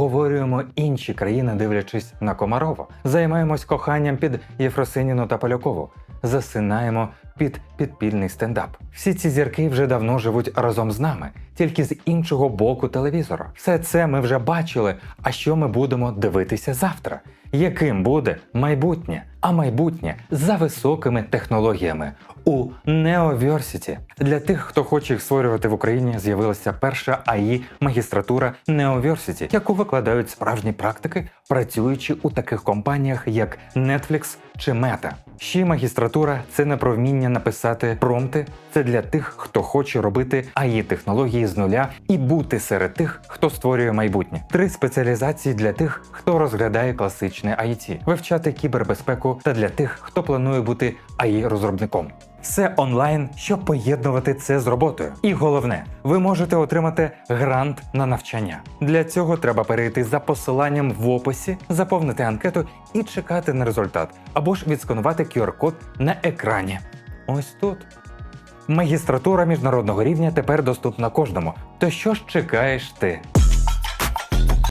Говорюємо інші країни, дивлячись на Комарова. Займаємось коханням під Єфросиніну та Полякову. Засинаємо під підпільний стендап. Всі ці зірки вже давно живуть разом з нами, тільки з іншого боку телевізора. Все це ми вже бачили. А що ми будемо дивитися завтра? Яким буде майбутнє? А майбутнє за високими технологіями у Неоверсіті. Для тих, хто хоче їх створювати в Україні, з'явилася перша АІ магістратура Неоверсіті, яку викладають справжні практики, працюючи у таких компаніях, як Netflix чи Meta. Ще магістратура це не про вміння написати промти. це для тих, хто хоче робити АІ технології з нуля і бути серед тих, хто створює майбутнє. Три спеціалізації для тих, хто розглядає класичне IT, вивчати кібербезпеку та для тих, хто планує бути АІ розробником. Все онлайн, щоб поєднувати це з роботою. І головне, ви можете отримати грант на навчання. Для цього треба перейти за посиланням в описі, заповнити анкету і чекати на результат, або ж відсканувати QR-код на екрані. Ось тут. Магістратура міжнародного рівня тепер доступна кожному. То що ж чекаєш ти?